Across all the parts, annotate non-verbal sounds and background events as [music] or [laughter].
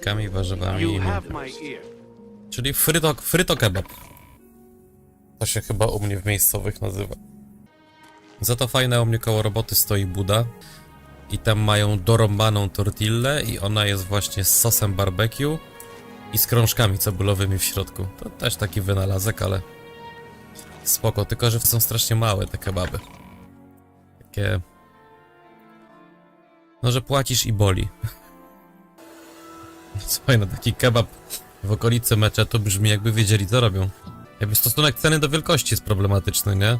frytkami, warzywami i. Czyli fryto, fryto kebab. To się chyba u mnie w miejscowych nazywa. Za to fajne u mnie koło roboty stoi Buda. I tam mają dorąbaną tortillę i ona jest właśnie z sosem barbecue i z krążkami cebulowymi w środku. To też taki wynalazek, ale spoko, tylko że są strasznie małe te kebaby. Takie... No, że płacisz i boli. [laughs] Słuchaj, no taki kebab w okolicy meczetu brzmi jakby wiedzieli co robią. Jakby stosunek ceny do wielkości jest problematyczny, nie?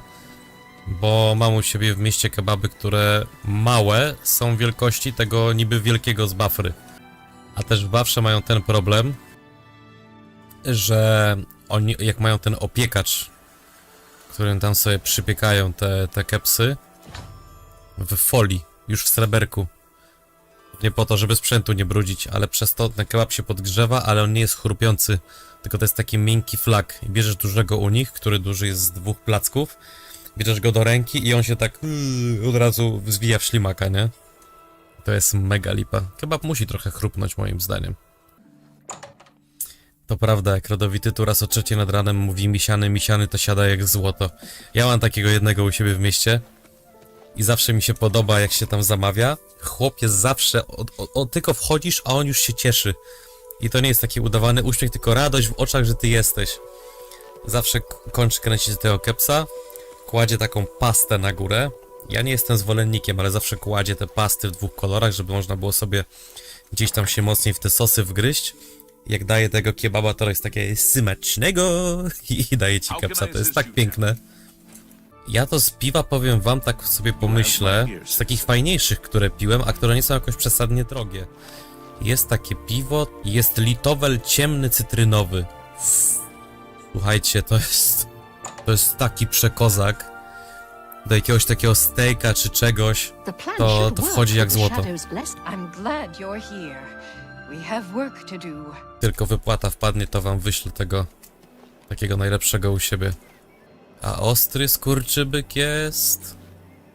Bo mam u siebie w mieście kebaby, które małe są wielkości tego niby wielkiego z Bafry. A też w Bafrze mają ten problem, że oni jak mają ten opiekacz, którym tam sobie przypiekają te, te kepsy w folii, już w sreberku. Nie po to, żeby sprzętu nie brudzić, ale przez to ten kebab się podgrzewa, ale on nie jest chrupiący, tylko to jest taki miękki flak. I bierzesz dużego u nich, który duży jest z dwóch placków, bierzesz go do ręki i on się tak yy, od razu zwija w ślimaka, nie? To jest mega lipa. Kebab musi trochę chrupnąć moim zdaniem. To prawda, jak rodowity tu raz o trzeciej nad ranem mówi misiany, misiany to siada jak złoto. Ja mam takiego jednego u siebie w mieście i zawsze mi się podoba, jak się tam zamawia. Chłop jest zawsze, o, o, o, tylko wchodzisz, a on już się cieszy. I to nie jest taki udawany uśmiech, tylko radość w oczach, że ty jesteś. Zawsze kończy kręcić tego kepsa, kładzie taką pastę na górę. Ja nie jestem zwolennikiem, ale zawsze kładzie te pasty w dwóch kolorach, żeby można było sobie gdzieś tam się mocniej w te sosy wgryźć. Jak daje tego kebaba, to jest takie smacznego [laughs] i daje ci kepsa. To jest tak piękne. Ja to z piwa powiem wam, tak sobie pomyślę, z takich fajniejszych, które piłem, a które nie są jakoś przesadnie drogie. Jest takie piwo, jest litowel ciemny cytrynowy. Słuchajcie, to jest, to jest taki przekozak. Do jakiegoś takiego steaka czy czegoś. To- to wchodzi jak złoto. Tylko wypłata wpadnie, to wam wyślę tego takiego najlepszego u siebie. A ostry skurczybyk jest.